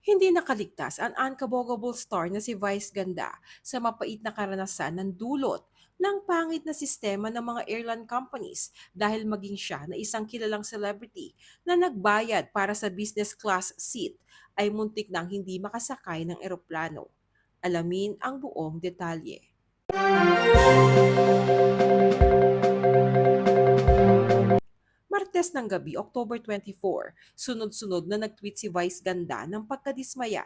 Hindi nakaligtas ang unkabogable star na si Vice Ganda sa mapait na karanasan ng dulot ng pangit na sistema ng mga airline companies dahil maging siya na isang kilalang celebrity na nagbayad para sa business class seat ay muntik nang hindi makasakay ng eroplano. Alamin ang buong detalye. Martes ng gabi, October 24, sunod-sunod na nag-tweet si Vice Ganda ng pagkadismaya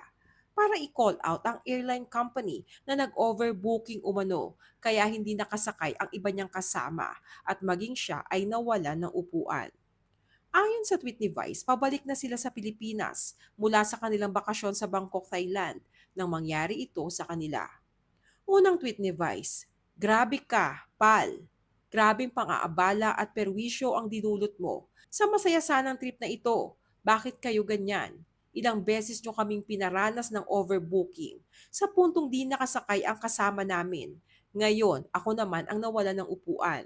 para i-call out ang airline company na nag-overbooking umano kaya hindi nakasakay ang iba niyang kasama at maging siya ay nawalan ng upuan. Ayon sa tweet ni Vice, pabalik na sila sa Pilipinas mula sa kanilang bakasyon sa Bangkok, Thailand nang mangyari ito sa kanila. Unang tweet ni Vice, Grabe ka, pal. Grabing pang-aabala at perwisyo ang dinulot mo. Sa masaya sanang trip na ito, bakit kayo ganyan? Ilang beses nyo kaming pinaranas ng overbooking. Sa puntong di nakasakay ang kasama namin. Ngayon, ako naman ang nawala ng upuan.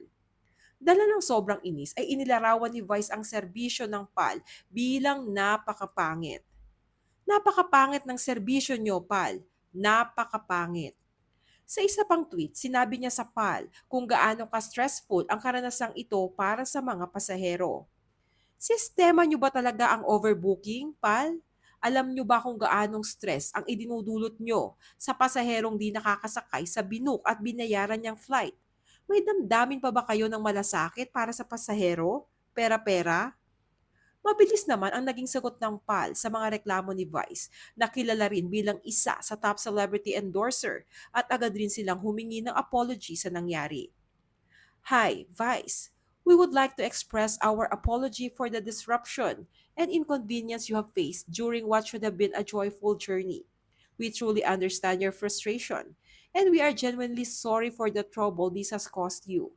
Dala ng sobrang inis ay inilarawan ni Vice ang serbisyo ng PAL bilang napakapangit. Napakapangit ng serbisyo nyo, PAL. Napakapangit. Sa isa pang tweet, sinabi niya sa PAL kung gaano ka-stressful ang karanasang ito para sa mga pasahero. Sistema niyo ba talaga ang overbooking, PAL? Alam niyo ba kung gaanong stress ang idinudulot niyo sa pasaherong di nakakasakay sa binook at binayaran niyang flight? May damdamin pa ba kayo ng malasakit para sa pasahero? Pera-pera? Mabilis naman ang naging sagot ng PAL sa mga reklamo ni Vice na kilala rin bilang isa sa top celebrity endorser at agad rin silang humingi ng apology sa nangyari. Hi, Vice. We would like to express our apology for the disruption and inconvenience you have faced during what should have been a joyful journey. We truly understand your frustration, and we are genuinely sorry for the trouble this has caused you.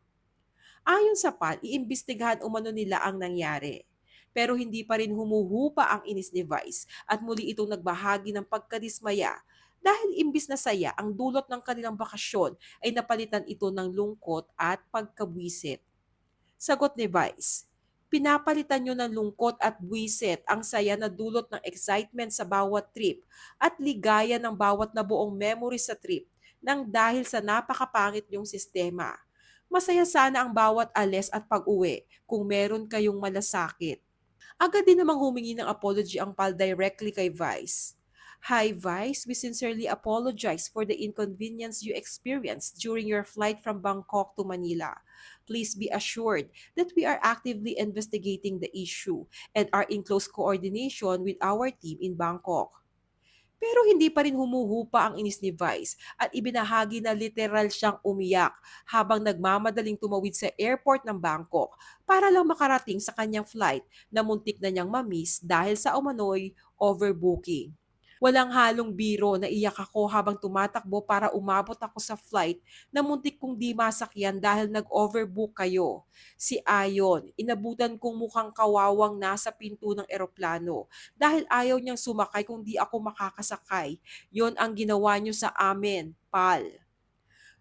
Ayon sa PAL, iimbestigahan umano nila ang nangyari. Pero hindi pa rin humuhupa ang inis ni Vice at muli itong nagbahagi ng pagkadismaya dahil imbis na saya ang dulot ng kanilang bakasyon ay napalitan ito ng lungkot at pagkabwisit. Sagot ni Vice, Pinapalitan nyo ng lungkot at buwisit ang saya na dulot ng excitement sa bawat trip at ligaya ng bawat nabuong memory sa trip nang dahil sa napakapangit yung sistema. Masaya sana ang bawat alis at pag-uwi kung meron kayong malasakit. Agad din namang humingi ng apology ang PAL directly kay Vice. Hi Vice, we sincerely apologize for the inconvenience you experienced during your flight from Bangkok to Manila. Please be assured that we are actively investigating the issue and are in close coordination with our team in Bangkok. Pero hindi pa rin humuhupa ang inis ni Vice at ibinahagi na literal siyang umiyak habang nagmamadaling tumawid sa airport ng Bangkok para lang makarating sa kanyang flight na muntik na niyang mamiss dahil sa umano'y overbooking. Walang halong biro na iyak ako habang tumatakbo para umabot ako sa flight na muntik kong di masakyan dahil nag-overbook kayo. Si Ayon, inabutan kong mukhang kawawang nasa pinto ng eroplano dahil ayaw niyang sumakay kung di ako makakasakay. Yon ang ginawa niyo sa amin, pal.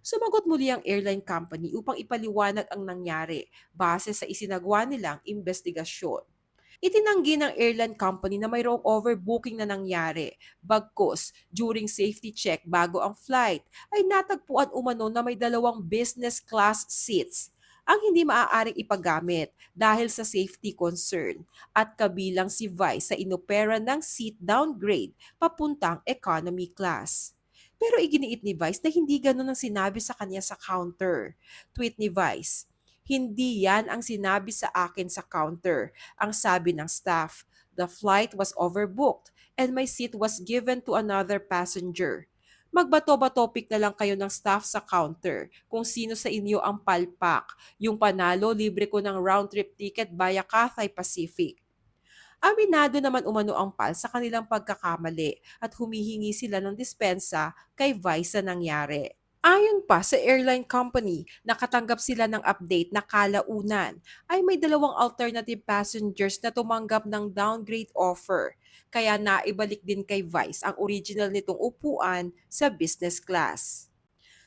Sumagot muli ang airline company upang ipaliwanag ang nangyari base sa isinagawa nilang investigasyon. Itinanggi ng airline company na mayroong overbooking na nangyari. Bagkus, during safety check bago ang flight, ay natagpuan umano na may dalawang business class seats ang hindi maaaring ipagamit dahil sa safety concern at kabilang si Vice sa inopera ng seat downgrade papuntang economy class. Pero iginiit ni Vice na hindi ganun ang sinabi sa kanya sa counter. Tweet ni Vice, hindi yan ang sinabi sa akin sa counter. Ang sabi ng staff, the flight was overbooked and my seat was given to another passenger. Magbato-ba topic na lang kayo ng staff sa counter kung sino sa inyo ang palpak. Yung panalo, libre ko ng round-trip ticket via Cathay Pacific. Aminado naman umano ang PAL sa kanilang pagkakamali at humihingi sila ng dispensa kay Vice sa nangyari. Ayon pa sa airline company, nakatanggap sila ng update na kalaunan ay may dalawang alternative passengers na tumanggap ng downgrade offer. Kaya naibalik din kay Vice ang original nitong upuan sa business class.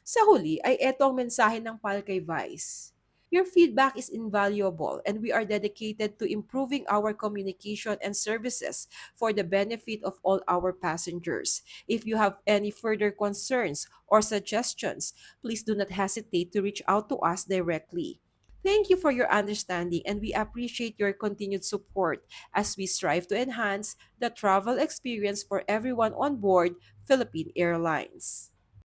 Sa huli ay eto ang mensahe ng PAL kay Vice. Your feedback is invaluable, and we are dedicated to improving our communication and services for the benefit of all our passengers. If you have any further concerns or suggestions, please do not hesitate to reach out to us directly. Thank you for your understanding, and we appreciate your continued support as we strive to enhance the travel experience for everyone on board Philippine Airlines.